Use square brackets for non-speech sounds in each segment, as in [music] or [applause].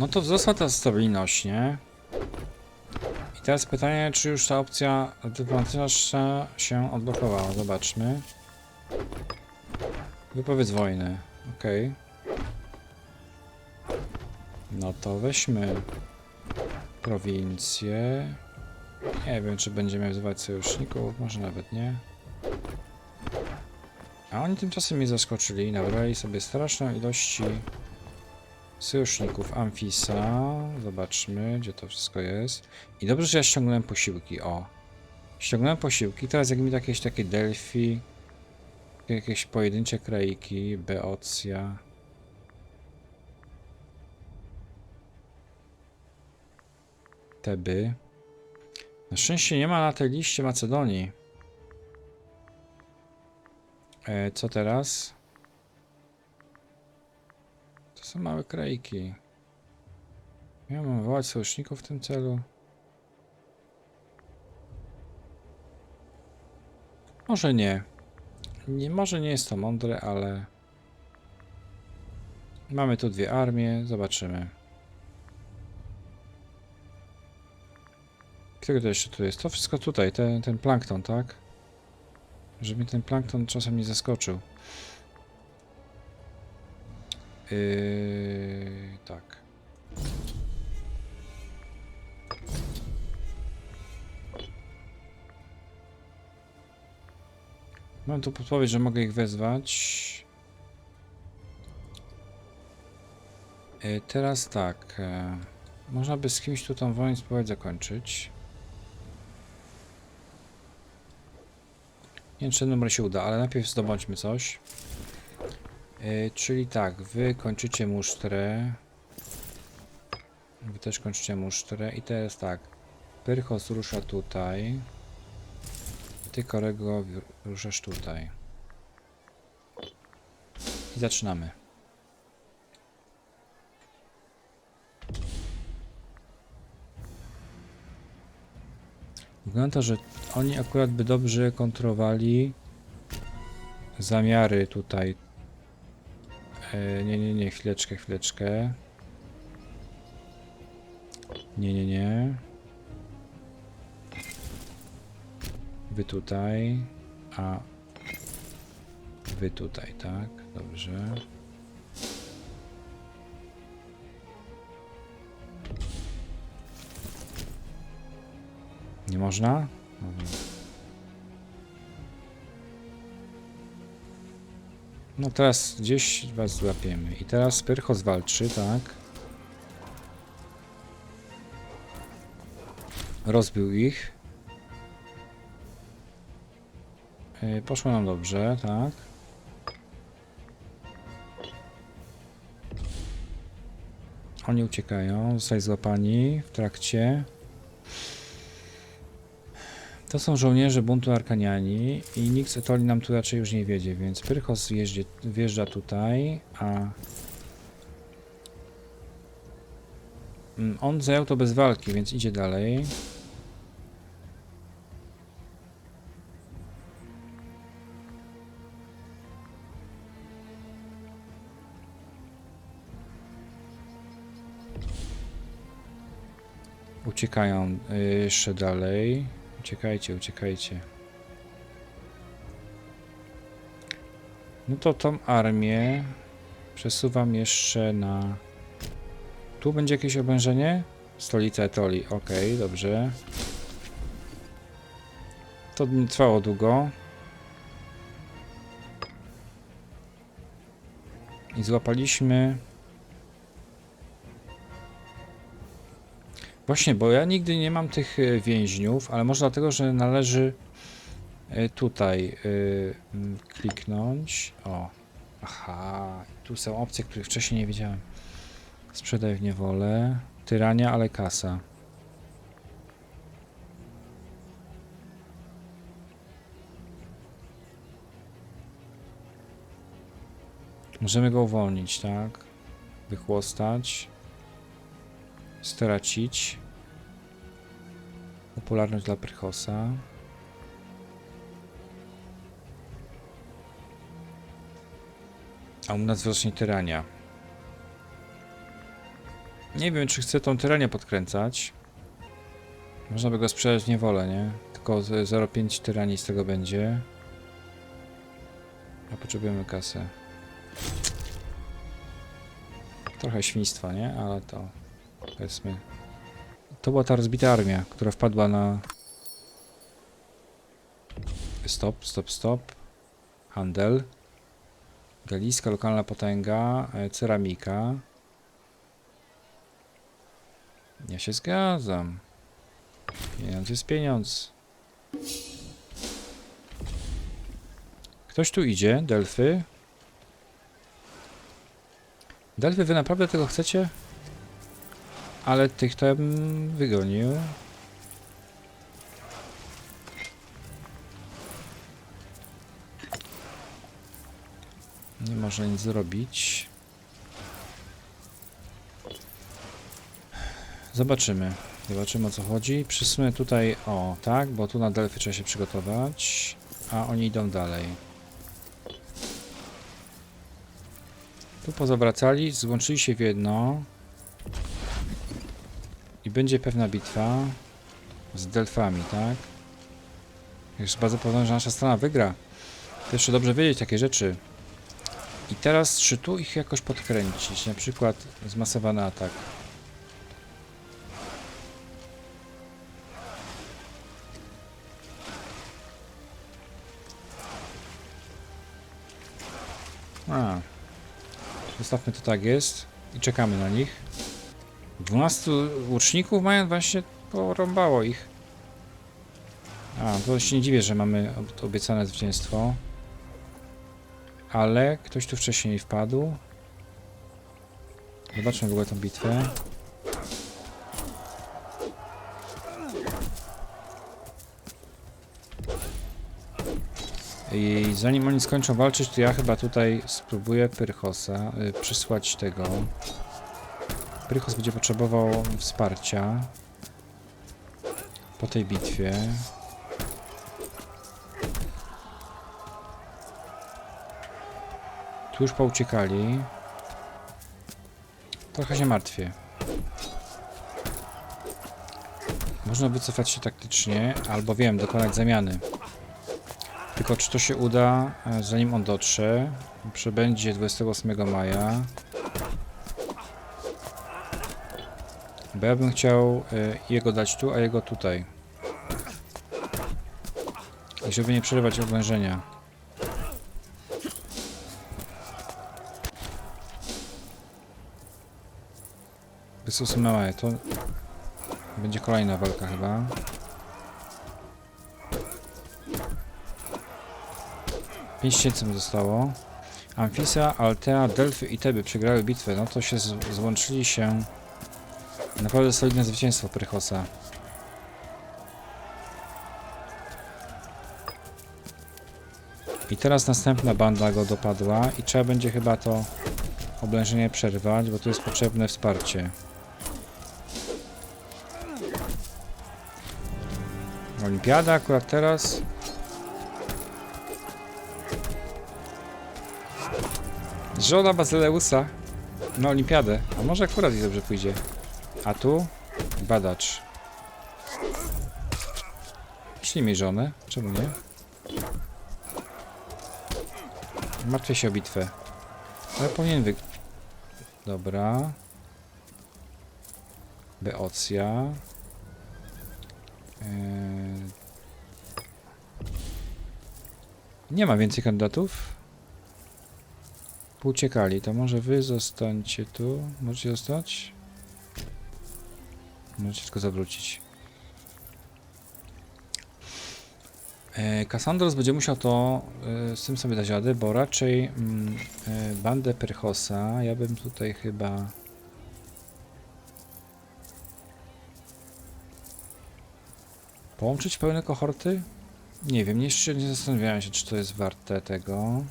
No to wzrosła ta stabilność, nie? I teraz pytanie, czy już ta opcja dyplomatyczna się odblokowała. Zobaczmy. Wypowiedz wojny. Okej. No to weźmy prowincję. Nie wiem, czy będziemy wzywać sojuszników, może nawet nie. A oni tymczasem mnie zaskoczyli i nabrali sobie straszną ilości sojuszników Amfisa. Zobaczmy, gdzie to wszystko jest. I dobrze, że ja ściągnąłem posiłki. O. Ściągnąłem posiłki. Teraz jak mi jakieś takie Delphi, jakieś pojedyncze kraiki, Beocja. Teby. Na szczęście nie ma na tej liście Macedonii. E, co teraz? Są małe kraiki. Ja mam wołać sojuszników w tym celu. Może nie. nie. Może nie jest to mądre, ale... Mamy tu dwie armie, zobaczymy. Którego to jeszcze tu jest? To wszystko tutaj, ten, ten plankton, tak? Żeby ten plankton czasem nie zaskoczył. Yy, tak. Mam tu podpowiedź, że mogę ich wezwać. Yy, teraz tak. e, Można by z kimś tu tą wojnę spróbować zakończyć. Nie wiem, czy numer się uda, ale najpierw zdobądźmy coś. Yy, czyli tak, wy kończycie musztrę. Wy też kończycie musztrę. I teraz tak. Pyrchos rusza tutaj. Ty, Korego, w- ruszasz tutaj. I zaczynamy. Wygląda, że oni akurat by dobrze kontrowali zamiary tutaj. E, nie, nie, nie, chwileczkę, chwileczkę. Nie, nie, nie. Wy tutaj, a wy tutaj, tak? Dobrze. Nie można? Dobra. No teraz gdzieś was złapiemy. I teraz Pyrchos walczy, tak? Rozbił ich. Yy, Poszło nam dobrze, tak? Oni uciekają, zostali złapani w trakcie. To są żołnierze buntu Arkaniani i nikt z Etoli nam tu raczej już nie wiedzie, więc Pyrchos wjeździe, wjeżdża tutaj, a... Mm, On zajął to bez walki, więc idzie dalej. Uciekają y, jeszcze dalej. Uciekajcie, uciekajcie. No to tą armię przesuwam jeszcze na... Tu będzie jakieś oblężenie? Stolica Etoli, okej, dobrze. To nie trwało długo. I złapaliśmy... Właśnie, bo ja nigdy nie mam tych e, więźniów, ale może dlatego, że należy e, tutaj mm, kliknąć. O, aha, tu są opcje, których wcześniej nie wiedziałem. Sprzedaj w niewolę, tyrania, ale kasa. Możemy go uwolnić, tak? Wychłostać. Stracić. Popularność dla Prychosa. A u nas wzrośnie tyrania. Nie wiem, czy chcę tą tyranię podkręcać. Można by go sprzedać w niewolę, nie? Tylko z- 0,5 tyranii z tego będzie. A potrzebujemy kasę. Trochę świństwa, nie? Ale to powiedzmy. To była ta rozbita armia, która wpadła na. Stop, stop, stop. Handel. Galijska lokalna potęga, e, ceramika. Ja się zgadzam. Pieniądz jest pieniądz. Ktoś tu idzie, Delfy. Delfy, wy naprawdę tego chcecie? Ale tych bym wygonił. Nie można nic zrobić. Zobaczymy. Zobaczymy o co chodzi. Przesunę tutaj, o tak, bo tu na Delfy trzeba się przygotować, a oni idą dalej. Tu pozawracali, złączyli się w jedno. Będzie pewna bitwa z Delfami, tak? Jest bardzo pewna, że nasza strona wygra. Jeszcze dobrze wiedzieć takie rzeczy. I teraz czy tu ich jakoś podkręcić? Na przykład zmasowany atak. A. Zostawmy to tak jest i czekamy na nich. 12 łuczników mają właśnie porąbało ich. A, to się nie dziwię, że mamy ob- obiecane zwycięstwo. Ale ktoś tu wcześniej wpadł. Zobaczmy w ogóle tą bitwę. I zanim oni skończą walczyć, to ja chyba tutaj spróbuję Pyrchosa y, przysłać tego. Pyrchos będzie potrzebował wsparcia po tej bitwie. Tu już pouciekali. Trochę się martwię. Można wycofać się taktycznie, albo wiem, dokonać zamiany. Tylko czy to się uda, e, zanim on dotrze? Przebędzie 28 maja. Bo ja bym chciał e, jego dać tu, a jego tutaj. I żeby nie przerywać oblężenia. Wysusy maja, to będzie kolejna walka chyba. Pięć tysięcy zostało. Amfisa, Altea, Delphy i Teby przegrały bitwę. No to się złączyli się. Naprawdę solidne zwycięstwo Prychosa. I teraz następna banda go dopadła i trzeba będzie chyba to oblężenie przerwać, bo tu jest potrzebne wsparcie. Olimpiada akurat teraz. Żona Bazyleusa na olimpiadę. A może akurat jej dobrze pójdzie. A tu badacz. Jeśli mi żonę, czemu nie? Martwię się o bitwę. Ale powinien wy... Dobra. Beocja. Yy... Nie ma więcej kandydatów. Uciekali, to może wy zostańcie tu. Możecie zostać? Możecie tylko zawrócić. E, Kassandros będzie musiał to e, z tym sobie dać radę, bo raczej mm, e, bandę Pyrchosa ja bym tutaj chyba połączyć pełne kohorty? Nie wiem, jeszcze nie zastanawiałem się, czy to jest warte tego.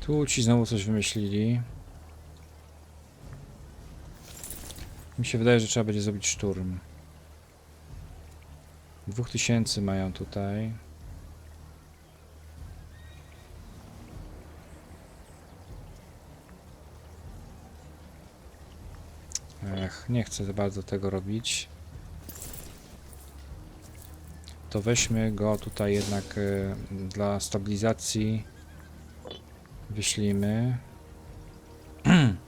Tu ci znowu coś wymyślili. Mi się wydaje, że trzeba będzie zrobić szturm. Dwóch tysięcy mają tutaj. Ech, nie chcę za bardzo tego robić. To weźmy go tutaj jednak y, dla stabilizacji. Wyślijmy. [clears throat]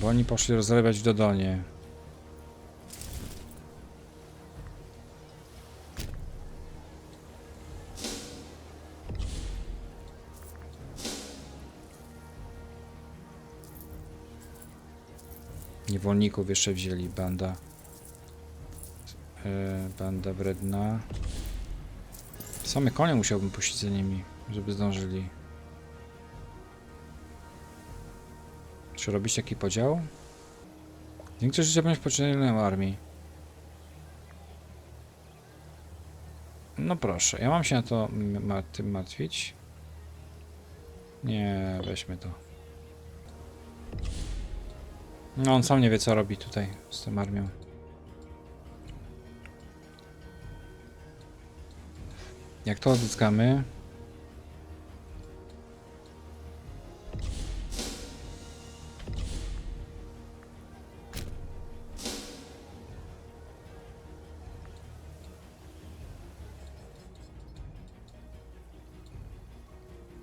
Bo oni poszli rozrabiać w Dodonie. Niewolników jeszcze wzięli, banda. E, banda wredna. Same konie musiałbym puścić za nimi, żeby zdążyli. Robić taki podział? Większość życia będzie poczynione armii. No proszę, ja mam się na to tym martwić? Nie, weźmy to. No on sam nie wie co robi tutaj z tą armią. Jak to odzyskamy?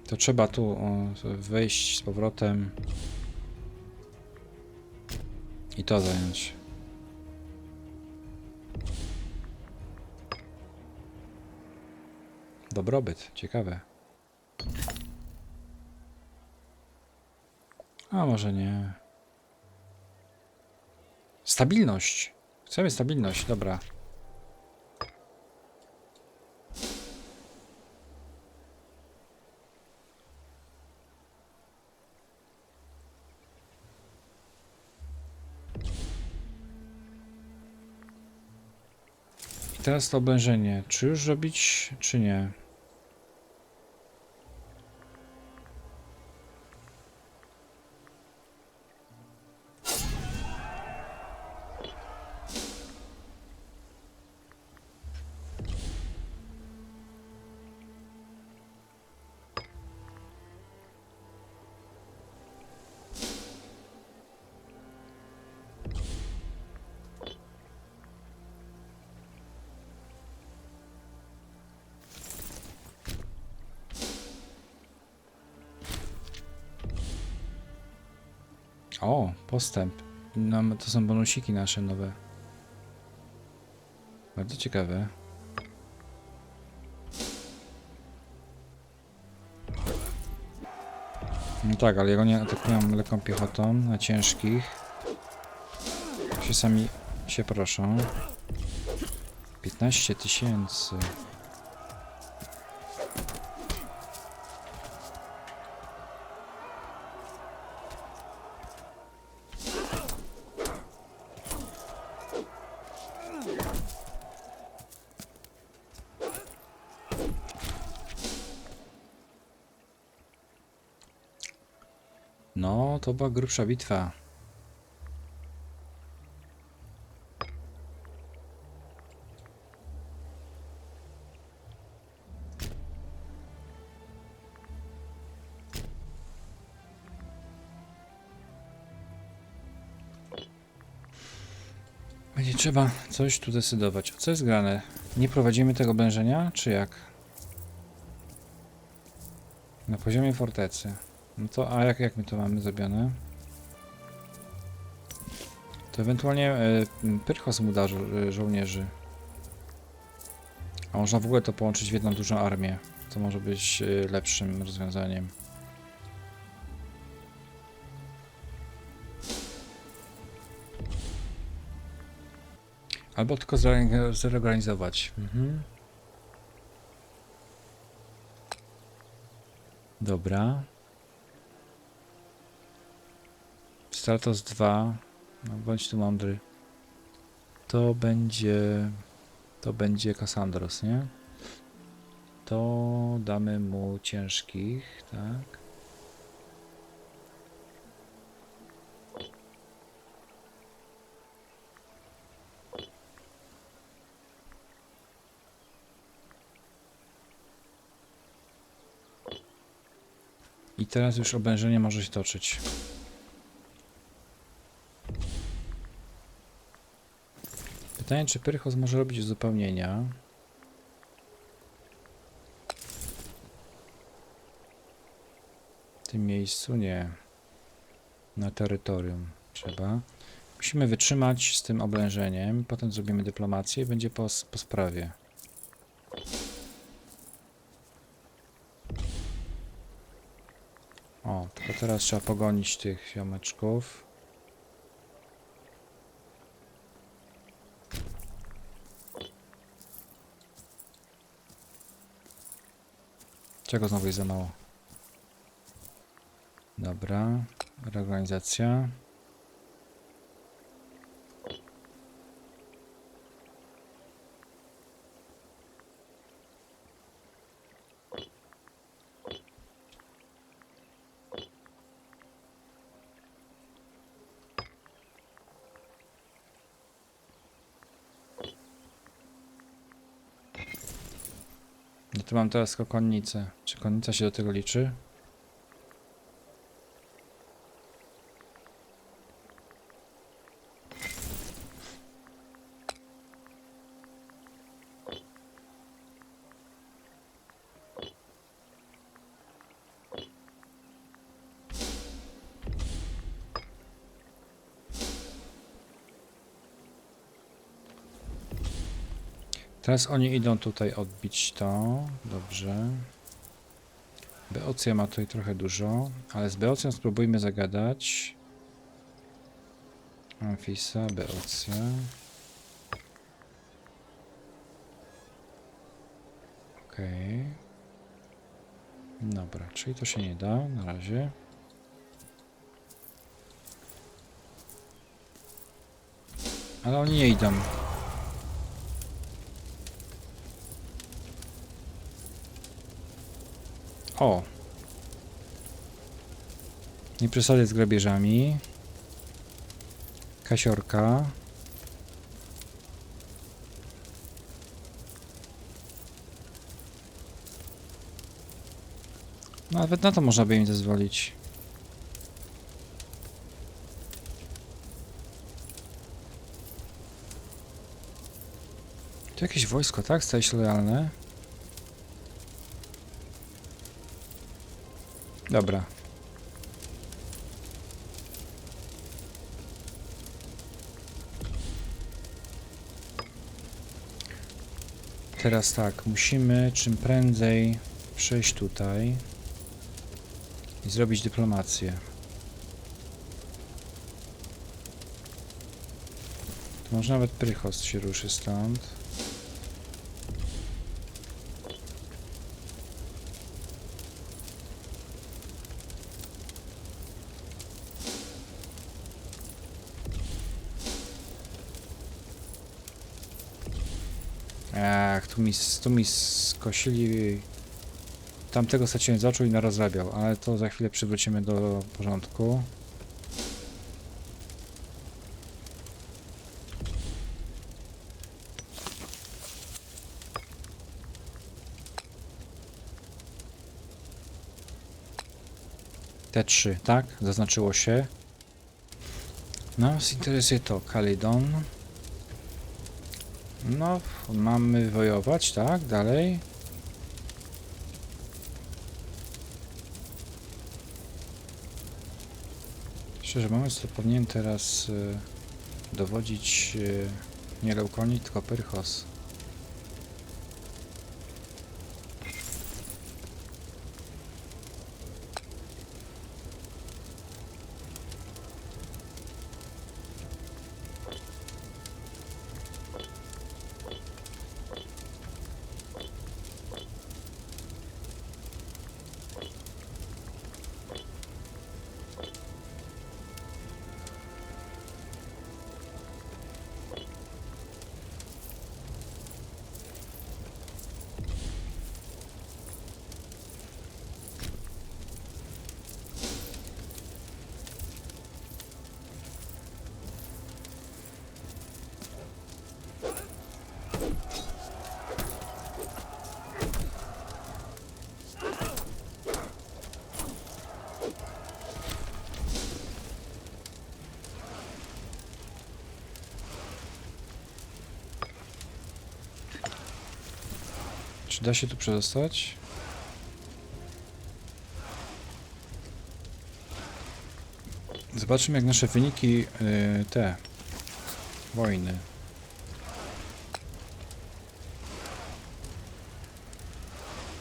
To trzeba tu wejść z powrotem i to zająć. Dobrobyt, ciekawe. A może nie. Stabilność. Chcemy stabilność, dobra. Teraz to oblężenie. Czy już robić, czy nie? Postęp. Nam, to są bonusiki nasze nowe. Bardzo ciekawe. No tak, ale jak oni atakują lekką piechotą na ciężkich, się sami się proszą. 15 tysięcy. No, to była grubsza bitwa. Będzie trzeba coś tu decydować. Co jest grane? Nie prowadzimy tego oblężenia, czy jak? Na poziomie fortecy. No to, a jak, jak my to mamy zrobione? To ewentualnie e, Pyrchos mu da żo e, żołnierzy. A można w ogóle to połączyć w jedną dużą armię. To może być e, lepszym rozwiązaniem. Albo tylko zre- zreorganizować. Mhm. Dobra. Stratos 2. No, bądź tu mądry. To będzie. To będzie Cassandros, nie? To damy mu ciężkich, tak? I teraz już oblężenie może się toczyć. Pytanie, czy Pyrchos może robić uzupełnienia? W tym miejscu nie. Na terytorium trzeba. Musimy wytrzymać z tym oblężeniem. Potem zrobimy dyplomację i będzie po, po sprawie. O, tylko teraz trzeba pogonić tych ziomeczków. Czego znowu jest za mało? Dobra, reorganizacja. Tu mam teraz konnicę. Czy konnica się do tego liczy? Teraz oni idą tutaj odbić to. Dobrze. Beocja ma tutaj trochę dużo, ale z Beocją spróbujmy zagadać. Amfisa, Beocja. Okej. Dobra, czyli to się nie da na razie. Ale oni nie idą. O! Nie przesadzaj z grabieżami. Kasiorka. Nawet na to można by im zezwolić. Tu jakieś wojsko, tak? Staje się lojalne. Dobra. Teraz tak, musimy czym prędzej przejść tutaj i zrobić dyplomację. To może nawet Prychos się ruszy stąd. Ach, tu mi, tu mi skosili. Tamtego straciłem z oczu i narozrabiał, ale to za chwilę przywrócimy do porządku. Te trzy, tak? Zaznaczyło się. Nas interesuje to Kalydon. No, mamy wojować, tak? Dalej. Szczerze mówiąc, to powinien teraz y, dowodzić y, nie Leukoni, tylko Pyrchos. Czy da się tu przedostać? Zobaczymy jak nasze wyniki yy, te wojny.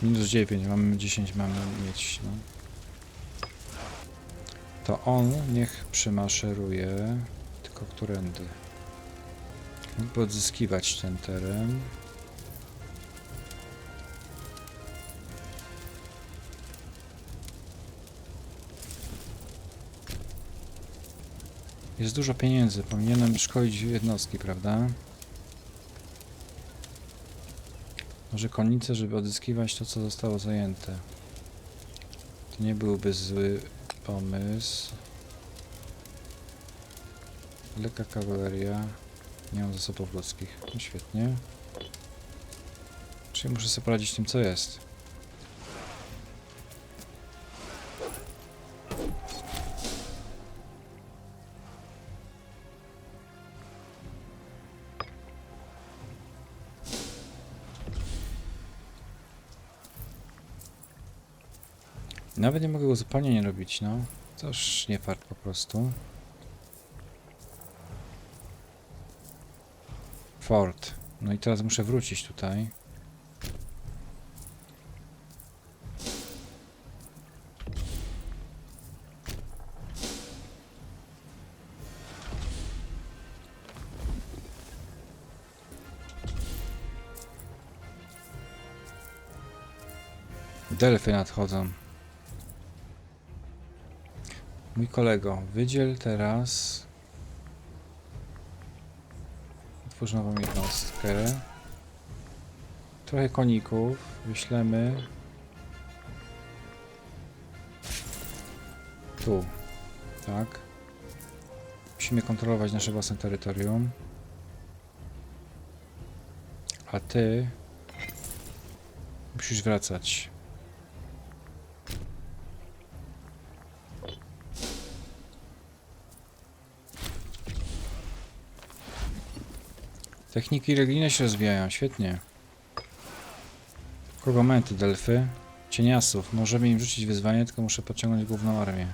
Minus 9, mamy 10 mamy mieć, no. To on niech przymaszeruje, tylko którędy. Odzyskiwać ten teren. Jest dużo pieniędzy, powinienem szkolić jednostki, prawda? Może konnice, żeby odzyskiwać to, co zostało zajęte. To nie byłby zły pomysł. Lekka kawaleria. Nie mam zasobów ludzkich. No świetnie. Czyli muszę sobie poradzić tym, co jest. Nawet nie mogę go zupełnie nie robić, no. To już nie fart po prostu. Fort. No i teraz muszę wrócić tutaj. Delfy nadchodzą. Mój kolego, wydziel teraz. Otwórz nową jednostkę. Trochę koników wyślemy. Tu. Tak. Musimy kontrolować nasze własne terytorium. A ty musisz wracać. Techniki religijne się rozwijają, świetnie. Kogo mamy delfy? Cieniasów. Możemy im rzucić wyzwanie, tylko muszę pociągnąć główną armię.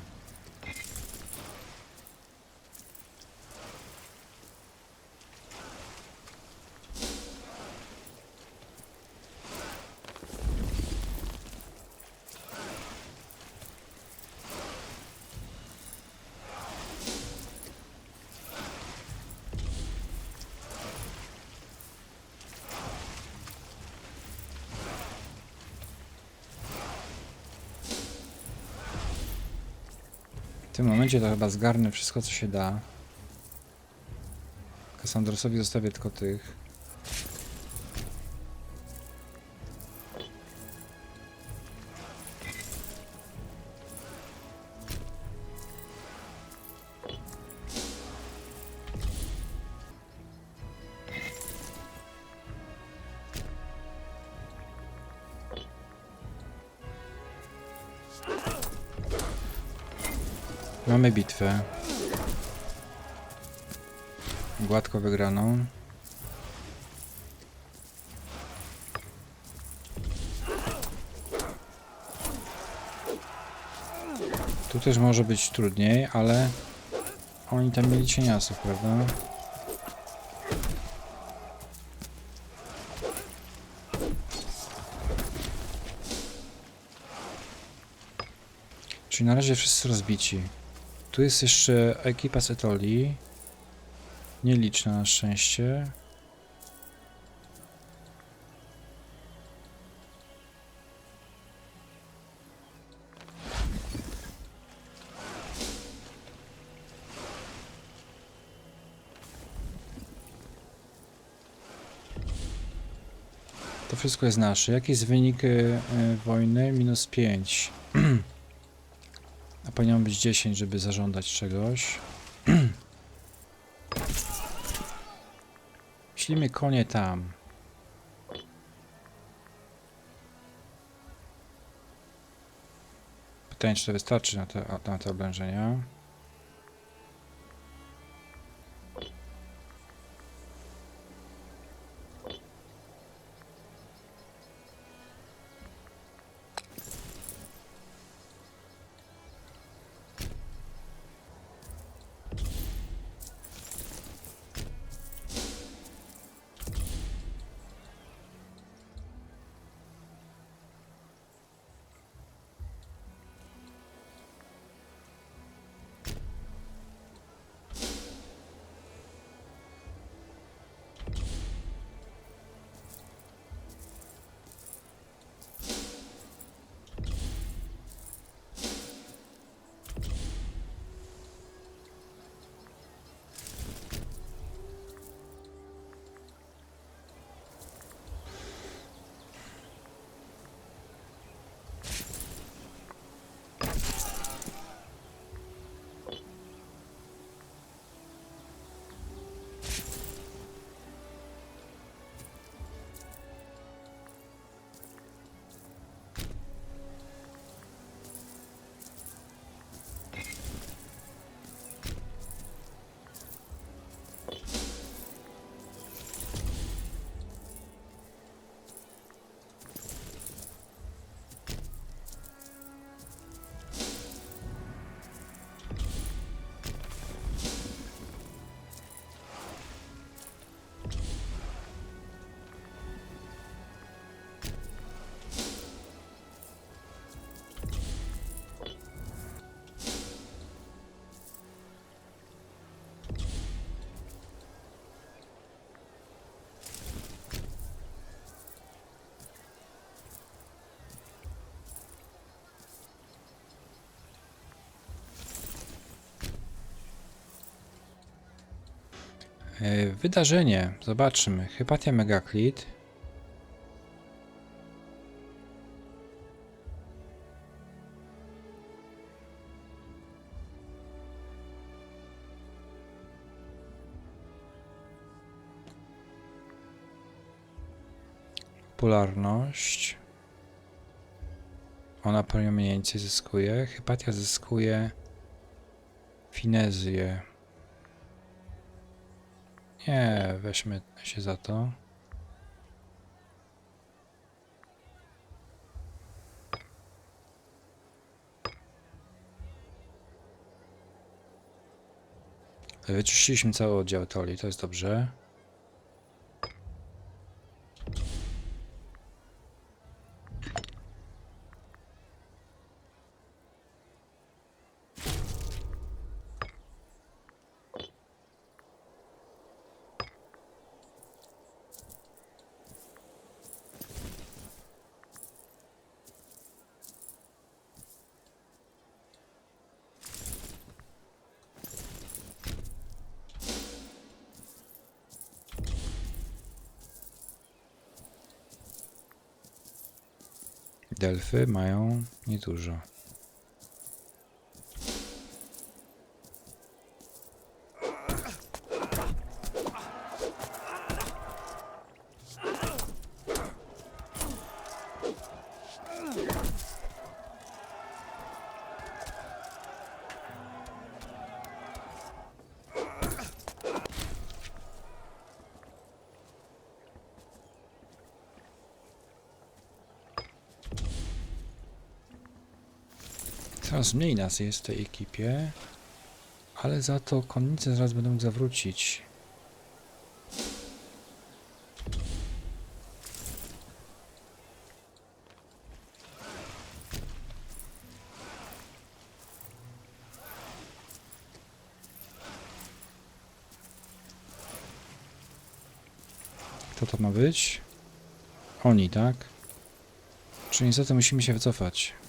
Momencie to chyba zgarnę wszystko, co się da. Kassandrosowi zostawię tylko tych. Mamy bitwę. Gładko wygraną. Tu też może być trudniej, ale oni tam mieli cieniasów, prawda? Czyli na razie wszyscy rozbici. Tu jest jeszcze ekipa z Etoli. Nieliczna na szczęście. To wszystko jest nasze. Jaki jest wynik y, y, wojny? Minus 5. Powinno być 10, żeby zażądać czegoś. [clears throat] Ślimy konie tam. Pytanie, czy to wystarczy na te, na te oblężenia. Wydarzenie. Zobaczmy. Hypatia Megaclit. Popularność. Ona więcej zyskuje. Hypatia zyskuje finezję. Nie, weźmy się za to. Wyczyściliśmy cały oddział Toli, to jest dobrze. Delfy mają niedużo. Coraz mniej nas jest w tej ekipie, ale za to konnice zaraz będą zawrócić. Kto to ma być? Oni, tak? Czyli niestety musimy się wycofać.